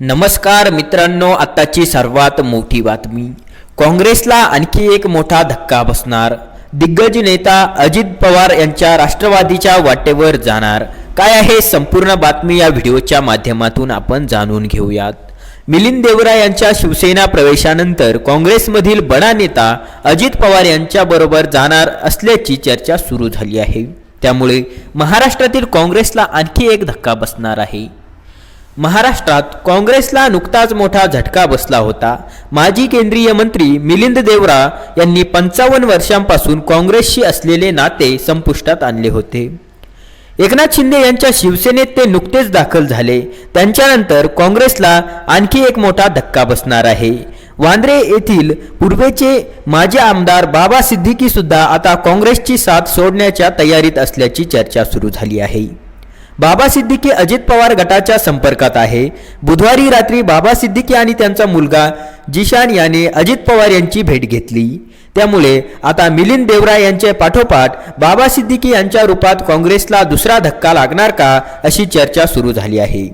नमस्कार मित्रांनो आत्ताची सर्वात मोठी बातमी. काँग्रेसला आणखी एक मोठा धक्का बसणार. दिग्गज नेता अजित पवार यांच्या राष्ट्रवादीच्या वाटेवर जाणार. काय आहे संपूर्ण बातमी या व्हिडिओच्या माध्यमातून आपण जाणून घेऊयात. मिलिंद देवरा यांच्या शिवसेना प्रवेशानंतर काँग्रेसमधील बडा नेता अजित पवार यांच्याबरोबर जाणार असल्याची चर्चा सुरू झाली आहे. त्यामुळे महाराष्ट्रातील काँग्रेसला आणखी एक धक्का बसणार आहे. महाराष्ट्रात काँग्रेसला नुकताच मोठा झटका बसला होता. माजी केंद्रीय मंत्री मिलिंद देवरा यांनी पंचावन्न वर्षांपासून काँग्रेसशी असलेले नाते संपुष्टात आणले होते. एकनाथ शिंदे यांच्या शिवसेनेत ते नुकतेच दाखल झाले. त्यांच्यानंतर काँग्रेसला आणखी एक मोठा धक्का बसणार आहे. वांद्रे येथील पूर्वेचे माजी आमदार बाबा सिद्दीकी सुद्धा आता काँग्रेसची साथ सोडण्याच्या तयारीत असल्याची चर्चा सुरू झाली आहे. बाबा सिद्दीकी अजित पवार गटाच्या संपर्कात आहे. बुधवारी रात्री बाबा सिद्दीकी आणि त्यांचा मुलगा जिशान याने अजित पवार यांची भेट घेतली. त्यामुळे आता मिलिंद देवरा यांचे पाठोपाठ बाबा सिद्दीकी यांच्या रूपात काँग्रेसला दुसरा धक्का लागणार का अशी चर्चा सुरू झाली आहे.